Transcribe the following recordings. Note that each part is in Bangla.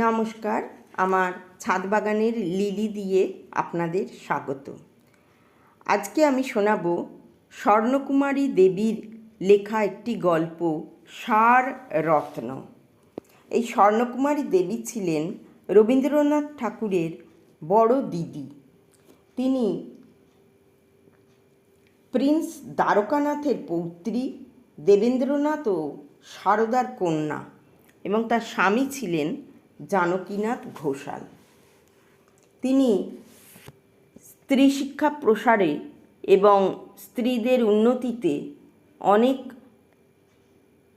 নমস্কার, আমার ছাদ বাগানের লিলি দিয়ে আপনাদের স্বাগত। আজকে আমি শোনাব স্বর্ণকুমারী দেবীর লেখা একটি গল্প, সার রত্ন। এই স্বর্ণকুমারী দেবী ছিলেন রবীন্দ্রনাথ ঠাকুরের বড় দিদি। তিনি প্রিন্স দ্বারকানাথের পৌত্রী দেবেন্দ্রনাথ ও সারদার কন্যা এবং তার স্বামী ছিলেন জানকীনাথ ঘোষাল। তিনি স্ত্রী শিক্ষা প্রসারে এবং স্ত্রীদের উন্নতিতে অনেক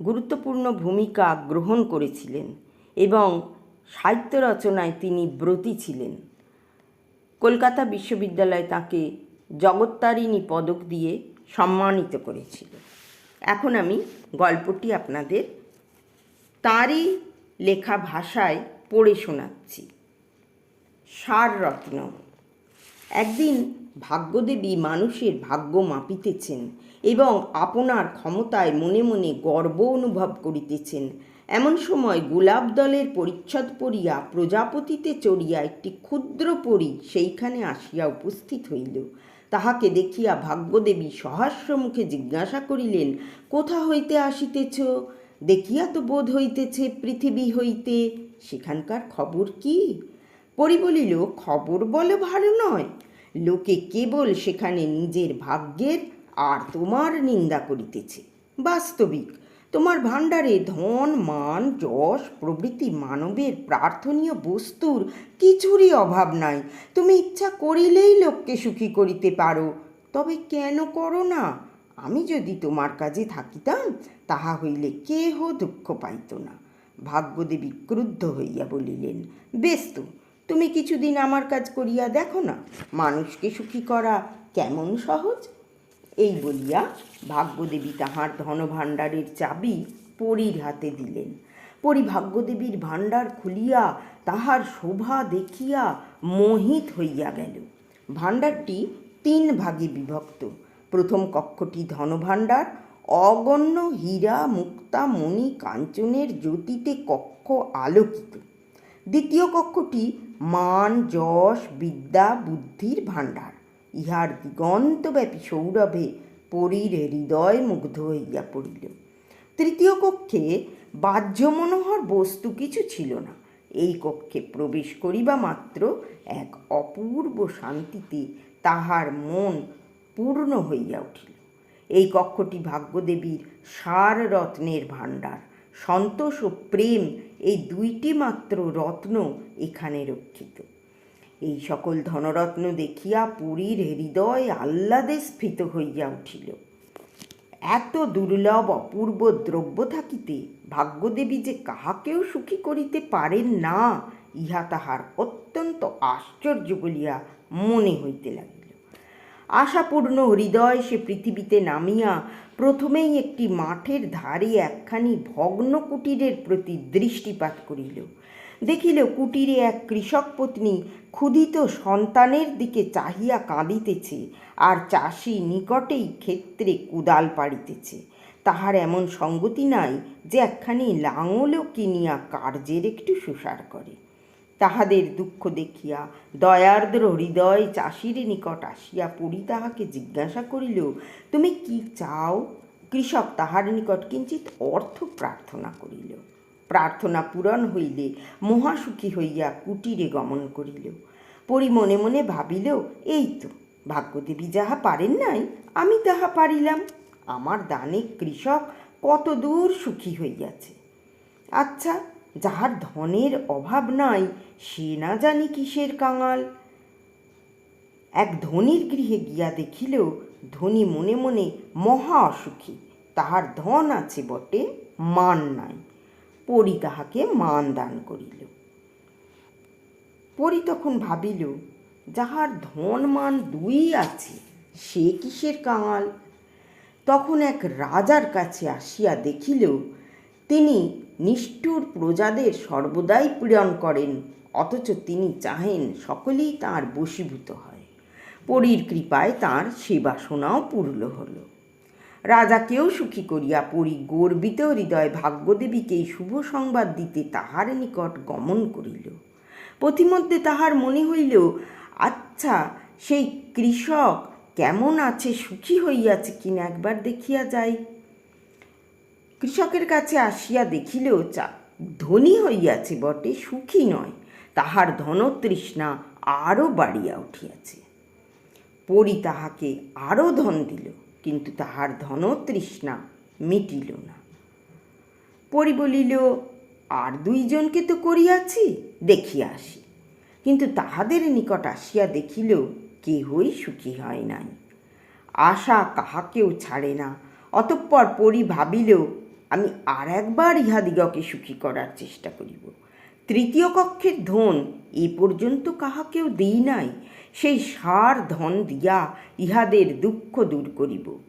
গুরুত্বপূর্ণ ভূমিকা গ্রহণ করেছিলেন এবং সাহিত্য রচনায় তিনি ব্রতী ছিলেন। কলকাতা বিশ্ববিদ্যালয় তাকে জগত্তারিণী পদক দিয়ে সম্মানিত করেছিল। এখন আমি গল্পটি আপনাদের তারই লেখা ভাষায় পড়ে শোনাচ্ছি। সাররত্ন। একদিন ভাগ্যদেবী মানুষের ভাগ্য মাপিতেছেন এবং আপনার ক্ষমতায় মনে মনে গর্ব অনুভব করিতেছেন। এমন সময় গোলাপ দলের পরিচ্ছদ পড়িয়া প্রজাপতিতে চড়িয়া একটি ক্ষুদ্র পরী সেইখানে আসিয়া উপস্থিত হইল। তাহাকে দেখিয়া ভাগ্যদেবী সহাস্য মুখে জিজ্ঞাসা করিলেন, কোথা হইতে আসিতেছ? দেখিয়া তো বোধ হইতেছে পৃথিবী হইতে। সেখানকার খবর কি? পরি বলিল, খবর বলে ভালো নয়। লোকে কেবল সেখানে নিজের ভাগ্যের আর তোমার নিন্দা করিতেছে। বাস্তবিক, তোমার ভাণ্ডারে ধন, মান, যশ প্রভৃতি মানবের প্রার্থনীয় বস্তুর কিছুরই অভাব নাই। তুমি ইচ্ছা করিলেই লোককে সুখী করিতে পারো। তবে কেন করো না? আমি যদি তোমার কাজে থাকিতাম, তাহা হইলে কেহ দুঃখ পাইত না। ভাগ্যদেবী ক্রুদ্ধ হইয়া বলিলেন, বেশ তো, তুমি কিছুদিন আমার কাজ করিয়া দেখো না, মানুষকে সুখী করা কেমন সহজ? এই বলিয়া ভাগ্যদেবী তাহার ধনভাণ্ডারের চাবি পরীর হাতে দিলেন। পরি ভাগ্যদেবীর ভাণ্ডার খুলিয়া তাহার শোভা দেখিয়া মোহিত হইয়া গেল। ভাণ্ডারটি তিন ভাগে বিভক্ত। প্রথম কক্ষটি ধনভাণ্ডার অগণ্য হীরা মুক্তা মণি কাঞ্চনের জ্যোতিতে কক্ষ আলোকিত। দ্বিতীয় কক্ষটি মান, যশ, বিদ্যা, বুদ্ধির ভাণ্ডার। ইহার দিগন্তব্যাপী সৌরভে পরীর হৃদয় মুগ্ধ হইয়া পড়িল। তৃতীয় কক্ষে বাহ্য মনোহর বস্তু কিছু ছিল না। এই কক্ষে প্রবেশ করিবা মাত্র এক অপূর্ব শান্তিতে তাহার মন পূর্ণ হইয়া উঠিল। এই কক্ষটি ভাগ্যদেবীর সার রত্নের ভাণ্ডার। সন্তোষ ও প্রেম এই দুইটি মাত্র রত্ন এখানে রক্ষিত। এই সকল ধনরত্ন দেখিয়া পুরীর হৃদয় আহ্লাদে স্ফীত হইয়া উঠিল। এত দুর্লভ অপূর্ব দ্রব্য থাকিতে ভাগ্যদেবী যে কাহাকেও সুখী করিতে পারেন না, ইহা তাহার অত্যন্ত আশ্চর্য বলিয়া মনে হইতে লাগিল। আশাপূর্ণ হৃদয় সে পৃথিবীতে নামিয়া প্রথমেই একটি মাঠের ধারে একখানি ভগ্ন কুটিরের প্রতি দৃষ্টিপাত করিল। দেখিল কুটিরে এক কৃষক পত্নী ক্ষুধিত সন্তানের দিকে চাহিয়া কাঁদিতেছে আর চাষি নিকটেই ক্ষেত্রে কুদাল পাড়িতেছে। তাহার এমন সঙ্গতি নাই যে একখানি লাঙলও কিনিয়া কার্যের একটু সুসার করে। তাহাদের দুঃখ দেখিয়া দয়ার্দ্র হৃদয় চাষির নিকট আসিয়া পড়ি তাহাকে জিজ্ঞাসা করিল, তুমি কি চাও? কৃষক তাহার নিকট কিঞ্চিত অর্থ প্রার্থনা করিল। প্রার্থনা পূরণ হইলে মহাসুখী হইয়া কুটিরে গমন করিল। পরি মনে মনে ভাবিল, এই তো, ভাগ্যদেবী যাহা পারেন নাই, আমি তাহা পারিলাম। আমার দানে কৃষক কত দূর সুখী হইয়াছে। আচ্ছা যাহার ধনের অভাব নাই, সে না জানি কিসের কাঙাল। এক ধনির গৃহে গিয়া দেখিল ধনী মনে মনে মহা অসুখী, তাহার ধন আছে বটে, মান নাই। পরি তাহাকে মান দান করিল। পরি তখন ভাবিল, যাহার ধন মান দুই আছে, সে কিসের কাঙাল? তখন এক রাজার কাছে আসিয়া দেখিল, তিনি নিষ্ঠুর প্রজাদের সর্বদাই পীড়ন করেন, অথচ তিনি চাহেন সকলেই তাঁর বশীভূত হয়। পরীর কৃপায় তাঁর সেবাসনাও পূর্ণ হল। রাজাকেও সুখী করিয়া পরি গর্বিত হৃদয় ভাগ্যদেবীকে শুভ সংবাদ দিতে তাহার নিকট গমন করিল। পথিমধ্যে তাহার মনে হইল আচ্ছা সেই কৃষক কেমন আছে, সুখী হইয়াছে কিনা একবার দেখিয়া যাই। কৃষকের কাছে আসিয়া দেখিলেও চা, ধনী হইয়াছে বটে, সুখী নয়। তাহার ধনতৃষ্ণা আরও বাড়িয়া উঠিয়াছে। পরি তাহাকে আরও ধন দিল, কিন্তু তাহার ধনতৃষ্ণা মিটিল না। পরি বলিল, আর দুইজনকে তো করিয়াছি দেখিয়া আসি। কিন্তু তাহাদের নিকট আসিয়া দেখিল কেহই সুখী হয় নাই। আশা কাহাকেও ছাড়ে না। অতঃপর পরি ভাবিল আমি আর একবার ইহাদিগকে সুখী করার চেষ্টা করিব। তৃতীয় কক্ষের ধন এ পর্যন্ত কাহাকেও দিই নাই। সেই সার ধন দিয়া ইহাদের দুঃখ দূর করিব।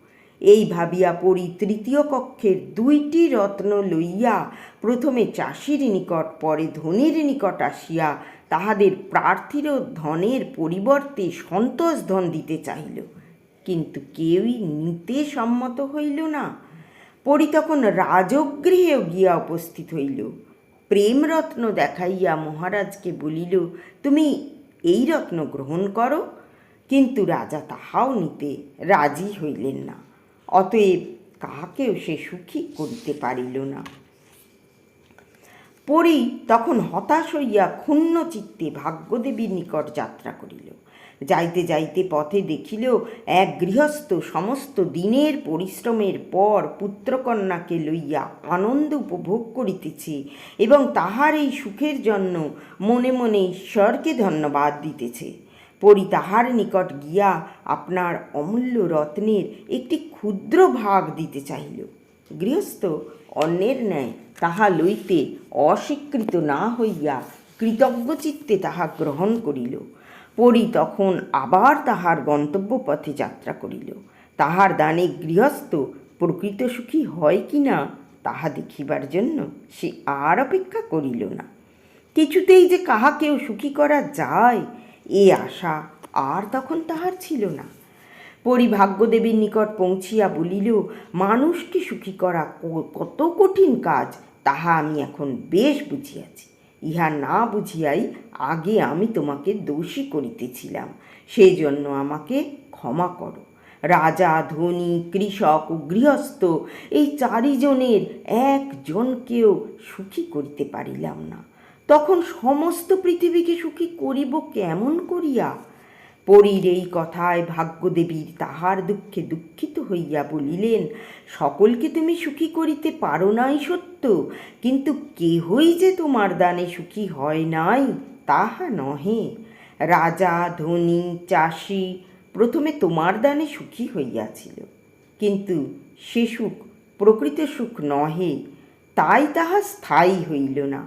এই ভাবিয়া পড়ি তৃতীয় কক্ষের দুইটি রত্ন লইয়া প্রথমে চাষির নিকট, পরে ধনির নিকট আসিয়া তাহাদের প্রার্থীর ধনের পরিবর্তে সন্তোষ ধন দিতে চাহিল। কিন্তু কেউই নিতে সম্মত হইল না। পরি তখন রাজগৃহেও গিয়া উপস্থিত হইল। প্রেমরত্ন দেখাইয়া মহারাজকে বলিল, তুমি এই রত্ন গ্রহণ করো, কিন্তু রাজা তাহাও নিতে রাজি হইলেন না। অতএব কাহাকেও সে সুখী করিতে পারিল না। পরি তখন হতাশ হইয়া ক্ষুণ্ণ চিত্তে ভাগ্যদেবীর নিকট যাত্রা করিল। যাইতে যাইতে পথে দেখিল এক গৃহস্থ সমস্ত দিনের পরিশ্রমের পর পুত্রকন্যাকে লইয়া আনন্দ উপভোগ করিতেছে এবং তাহার এই সুখের জন্য মনে মনে ঈশ্বরকে ধন্যবাদ দিতেছে। পরি তাহার নিকট গিয়া আপনার অমূল্য রত্নের একটি ক্ষুদ্র ভাগ দিতে চাহিল। গৃহস্থ অন্যের ন্যায় তাহা লইতে অস্বীকৃত না হইয়া কৃতজ্ঞচিত্তে তাহা গ্রহণ করিল। পরি তখন আবার তাহার গন্তব্য পথে যাত্রা করিল। তাহার দানে গৃহস্থ প্রকৃত সুখী হয় কি না তাহা দেখিবার জন্য সে আর অপেক্ষা করিল না। কিছুতেই যে কাহাকেও সুখী করা যায়, এ আশা আর তখন তাহার ছিল না। পরি ভাগ্যদেবীর নিকট পৌঁছিয়া বলিল, মানুষকে সুখী করা কত কঠিন কাজ, তাহা আমি এখন বেশ বুঝিয়াছি। ইহা না বুঝিয়াই আগে আমি তোমাকে দোষী করিতেছিলাম। সেই জন্য আমাকে ক্ষমা করো। রাজা, ধনী, কৃষক ও গৃহস্থ, এই চারিজনের একজনকেও সুখী করিতে পারিলাম না। তখন সমস্ত পৃথিবীকে সুখী করিব কেমন করিয়া? পরীর এই কথায় ভাগ্যদেবীর তাহার দুঃখে দুঃখিত হইয়া বলিলেন, সকলকে তুমি সুখী করিতে পারো নাই সত্য, কিন্তু কেহই যে তোমার দানে সুখী হয় নাই তাহা নহে। রাজা, ধনী, চাষি প্রথমে তোমার দানে সুখী হইয়াছিল, কিন্তু সে সুখ প্রকৃত সুখ নহে, তাই তাহা স্থায়ী হইল না।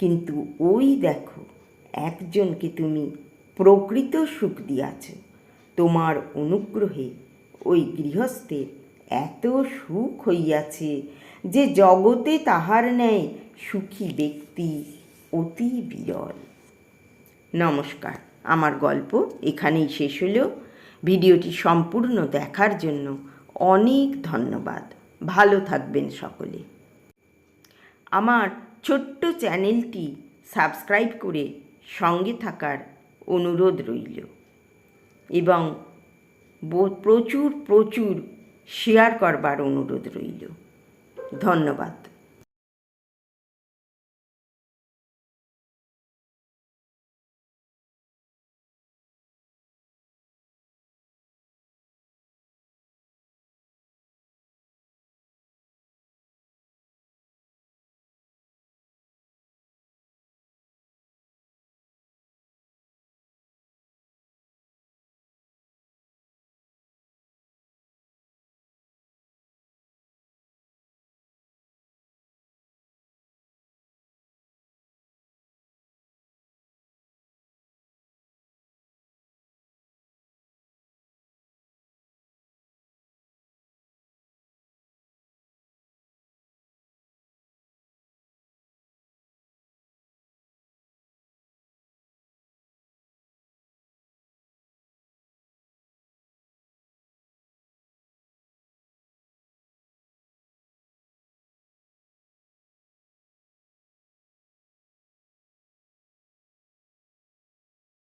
কিন্তু ওই দেখো, একজনকে তুমি প্রকৃত সুখ দিয়াছ। তোমার অনুগ্রহে ওই গৃহস্থের এত সুখ হইয়াছে যে জগতে তাহার ন্যায় সুখী ব্যক্তি অতি বিরল। নমস্কার, আমার গল্প এখানেই শেষ হলো। ভিডিওটি সম্পূর্ণ দেখার জন্য অনেক ধন্যবাদ। ভালো থাকবেন সকলে। আমার ছোট্ট চ্যানেলটি সাবস্ক্রাইব করে সঙ্গে থাকার অনুরোধ রইল। এবং প্রচুর প্রচুর শেয়ার করবার অনুরোধ রইল। ধন্যবাদ।